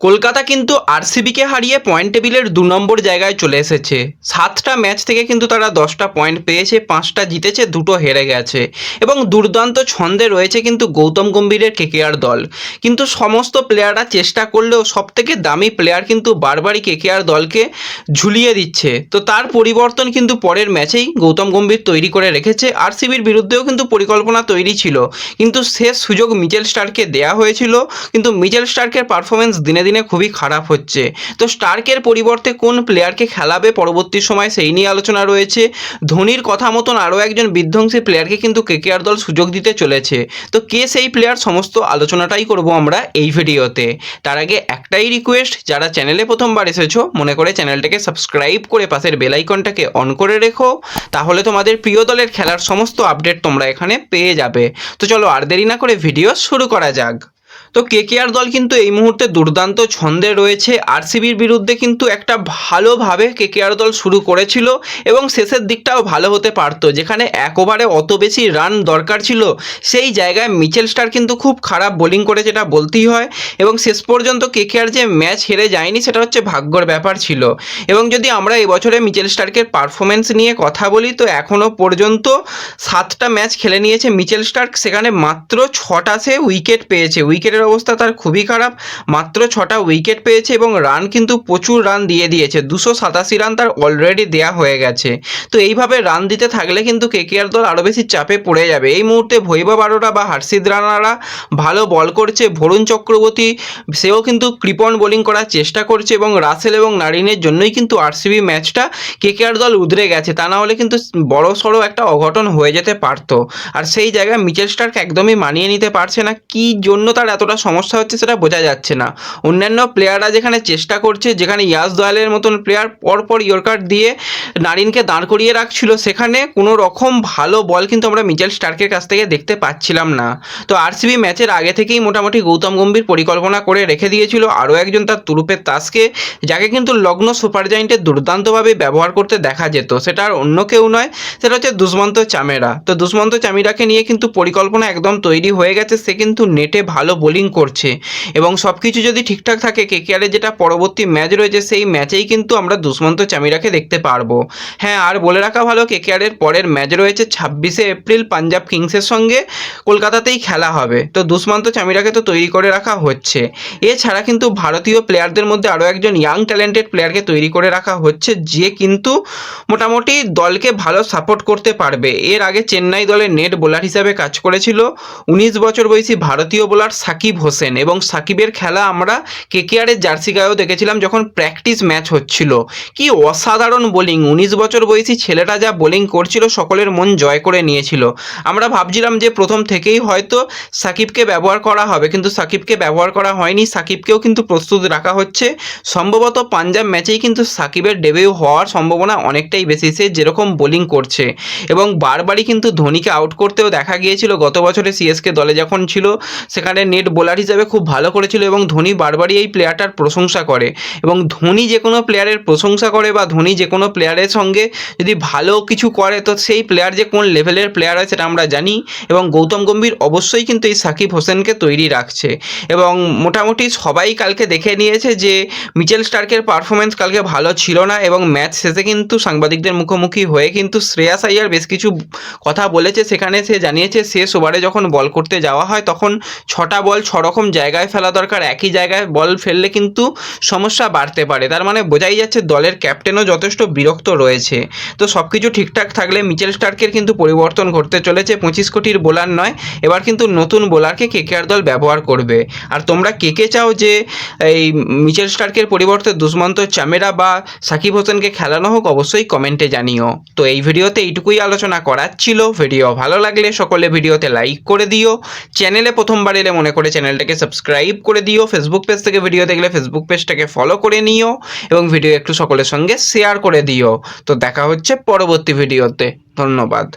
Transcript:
কলকাতা কিন্তু আরসিবিকে হারিয়ে পয়েন্ট টেবিলের দু নম্বর জায়গায় চলে এসেছে। সাতটা ম্যাচ থেকে কিন্তু তারা দশটা পয়েন্ট পেয়েছে, পাঁচটা জিতেছে, দুটো হেরে গেছে। এবং দুর্দান্ত ছন্দে রয়েছে কিন্তু গৌতম গম্ভীরের কেকেআর দল। কিন্তু সমস্ত প্লেয়াররা চেষ্টা করলেও সবথেকে দামি প্লেয়ার কিন্তু বারবারই কেকেআর দলকে ঝুলিয়ে দিচ্ছে। তো তার পরিবর্তন কিন্তু পরের ম্যাচেই গৌতম গম্ভীর তৈরি করে রেখেছে। আরসিবির বিরুদ্ধেও কিন্তু পরিকল্পনা তৈরি ছিল। কিন্তু শেষ সুযোগ মিচেল স্টারকে দেয়া হয়েছিল। কিন্তু মিচেল স্টার্কের পারফরমেন্স দিনে দিনে খুবই খারাপ হচ্ছে। তো স্টার্কের পরিবর্তে কোন প্লেয়ারকে খেলাবে পরবর্তী সময় সেই নিয়ে আলোচনা রয়েছে। ধোনির কথা মতন আরও একজন বিধ্বংসী প্লেয়ারকে কিন্তু কেকেআর দল সুযোগ দিতে চলেছে। তো কে সেই প্লেয়ার সমস্ত আলোচনাটাই করব আমরা এই ভিডিওতে। তার আগে একটাই রিকোয়েস্ট যারা চ্যানেলে প্রথমবার এসেছ, মনে করে চ্যানেলটাকে সাবস্ক্রাইব করে পাশের বেলাইকনটাকে অন করে রেখো। তাহলে তোমাদের প্রিয় দলের খেলার সমস্ত আপডেট তোমরা এখানে পেয়ে যাবে। তো চলো আর দেরি না করে ভিডিও শুরু করা যাক। তো কেকেআর দল কিন্তু এই মুহূর্তে দুর্দান্ত ছন্দে রয়েছে। আরসিবির বিরুদ্ধে কিন্তু একটা ভালোভাবে কেকেআর দল শুরু করেছিল এবং শেষের দিকটাও ভালো হতে পারতো, যেখানে এক ওভারে অত বেশি রান দরকার ছিল। সেই জায়গায় মিচেল স্টার কিন্তু খুব খারাপ বোলিং করে যেটা বলতেই হয় এবং শেষ পর্যন্ত কেকেআর যে ম্যাচ হেরে যায়নি সেটা হচ্ছে ভাগ্যর ব্যাপার ছিল। এবং যদি আমরা এবছরে মিচেল স্টার্কের পারফরমেন্স নিয়ে কথা বলি, তো এখনও পর্যন্ত সাতটা ম্যাচ খেলে নিয়েছে মিচেল স্টার্ক সেখানে মাত্র ছটা সে উইকেট পেয়েছে। উইকেটের অবস্থা তার খুবই খারাপ। মাত্র ছটা উইকেট পেয়েছে এবং রান কিন্তু প্রচুর রান দিয়ে দিয়েছে। দুশো সাতাশি রান তার অলরেডি দেয়া হয়ে গেছে। তো এইভাবে রান দিতে থাকলে কিন্তু কেকেআর দল আরও বেশি চাপে পড়ে যাবে। এই মুহূর্তে ভৈবব আরোরা বা হার্ষিদ রানারা ভালো বল করছে। ভরুণ চক্রবর্তী, সেও কিন্তু কৃপন বোলিং করার চেষ্টা করছে এবং রাসেল এবং নারিনের জন্যই কিন্তু আরসিবি ম্যাচটা কেকেআর দল উদরে গেছে। তা না হলে কিন্তু বড় সড়ো একটা অঘটন হয়ে যেতে পারতো। আর সেই জায়গায় মিচেল স্টার্ক একদমই মানিয়ে নিতে পারছে না। কি জন্য তার এতটা সমস্যা হচ্ছে সেটা বোঝা যাচ্ছে না। অন্যান্য প্লেয়াররা যেখানে চেষ্টা করছে, যেখানে ইয়াস দয়ালের মতন প্লেয়ার পরপর ইয়র্কার দিয়ে নারিনকে দাঁড় করিয়ে রাখছিল, সেখানে কোনো রকম ভালো বল কিন্তু আমরা মিচেল স্টার্কের কাছ থেকে দেখতে পাচ্ছিলাম না। তো আরসিবি ম্যাচের আগে থেকেই মোটামুটি গৌতম গম্ভীর পরিকল্পনা করে রেখে দিয়েছিল। আরও একজন তার তুরুপের তাসকে, যাকে কিন্তু লগ্ন সুপার জায়েন্টের দুর্দান্তভাবে ব্যবহার করতে দেখা যেত। সেটা আর অন্য কেউ নয়, সেটা হচ্ছে দুষ্মন্ত চামেরা। তো দুষ্মন্ত চামিরাকে নিয়ে কিন্তু পরিকল্পনা একদম তৈরি হয়ে গেছে, সে কিন্তু নেটে ভালো বোলিং করছে। এবং সব কিছু যদি ঠিকঠাক থাকে কেকেআরের যেটা পরবর্তী ম্যাচ রয়েছে, সেই ম্যাচেই কিন্তু আমরা দুষ্মন্ত চামিরাকে দেখতে পারব। হ্যাঁ আর বলে রাখা ভালো কেকেআরের পরের ম্যাচ রয়েছে ছাব্বিশে এপ্রিল পাঞ্জাব কিংসের সঙ্গে। কলকাতাতেই খেলা হবে। তো দুষ্মন্ত চামিরাকে তো তৈরি করে রাখা হচ্ছে। এছাড়া কিন্তু ভারতীয় প্লেয়ারদের মধ্যে আরও একজন ইয়াং ট্যালেন্টেড প্লেয়ারকে তৈরি করে রাখা হচ্ছে, যে কিন্তু মোটামুটি দলকে ভালো সাপোর্ট করতে পারবে। এর আগে চেন্নাই দলের নেট বোলার হিসাবে কাজ করেছিল। উনিশ বছর বয়সী ভারতীয় বোলার সাকিব হোসেন এবং সাকিবের খেলা আমরা কেকেআরের জার্সি গায়েও দেখেছিলাম যখন প্র্যাকটিস ম্যাচ হচ্ছিল। কি অসাধারণ বোলিং, উনিশ বছর বয়সী ছেলেটা যা বোলিং করছিল সকলের মন জয় করে নিয়েছিল। আমরা ভাবছিলাম যে প্রথম থেকেই হয়তো সাকিবকে ব্যবহার করা হবে, কিন্তু সাকিবকে ব্যবহার করা হয়নি। সাকিবকেও কিন্তু প্রস্তুত রাখা হচ্ছে। সম্ভবত পাঞ্জাব ম্যাচেই কিন্তু সাকিবের ডেবিউ হওয়ার সম্ভাবনা অনেকটাই বেশি। সে যেরকম বোলিং করছে এবং বারবারই কিন্তু ধোনিকে আউট করতেও দেখা গিয়েছিল। গত বছরে সিএসকে দলে যখন ছিল, সেখানে নেট বোলার হিসাবে খুব ভালো করেছিল এবং ধোনি বারবারই এই প্লেয়ারটার প্রশংসা করে। এবং ধোনি যে কোনো প্লেয়ারের প্রশংসা করে বা ধোনি যে কোনো প্লেয়ারের সঙ্গে যদি ভালো কিছু করে, তো সেই প্লেয়ার যে কোন লেভেলের প্লেয়ার হয় সেটা আমরা জানি। এবং গৌতম গম্ভীর অবশ্যই কিন্তু এই সাকিব হোসেনকে তৈরি রাখছে। এবং মোটামুটি সবাই কালকে দেখে নিয়েছে যে মিচেল স্টার্কের পারফরমেন্স কালকে ভালো ছিল না এবং ম্যাচ শেষে কিন্তু সাংবাদিকদের মুখোমুখি হয়ে কিন্তু শ্রেয়াস আইয়ার বেশ কিছু কথা বলেছে। সেখানে সে জানিয়েছে, শেষ ওভারে যখন বল করতে যাওয়া হয় তখন ছটা বল ছ রকম জায়গায় ফেলা দরকার, একই জায়গায় বল ফেললে কিন্তু সমস্যা বাড়তে পারে। তার মানে বোঝাই যাচ্ছে দলের ক্যাপ্টেনও যথেষ্ট বিরক্ত রয়েছে। তো সব কিছু ঠিকঠাক থাকলে মিচেল স্টার্কের কিন্তু পরিবর্তন ঘটতে চলেছে, পঁচিশ কোটির বোলার নয়, এবার কিন্তু নতুন বোলারকে কেকেআর দল ব্যবহার করবে। আর তোমরা কে কে চাও যে এই মিচেল স্টার্কের পরিবর্তে দুষ্মন্ত চামেরা বা সাকিব হোসেনকে খেলানো হোক, অবশ্যই কমেন্টে জানিও। তো এই ভিডিওতে এইটুকুই আলোচনা করার ছিল। ভিডিও ভালো লাগলে সকলে ভিডিওতে লাইক করে দিও। চ্যানেলে প্রথমবার এলে মনে করে চ্যানেলটাকে সাবস্ক্রাইব করে দিও ফেসবুক পেজ থেকে ভিডিও দেখলে ফেসবুক পেজটাকে ফলো করে নিও এবং ভিডিও একটু সকলের সঙ্গে শেয়ার করে দিও। তো দেখা হচ্ছে পরবর্তী ভিডিওতে ধন্যবাদ।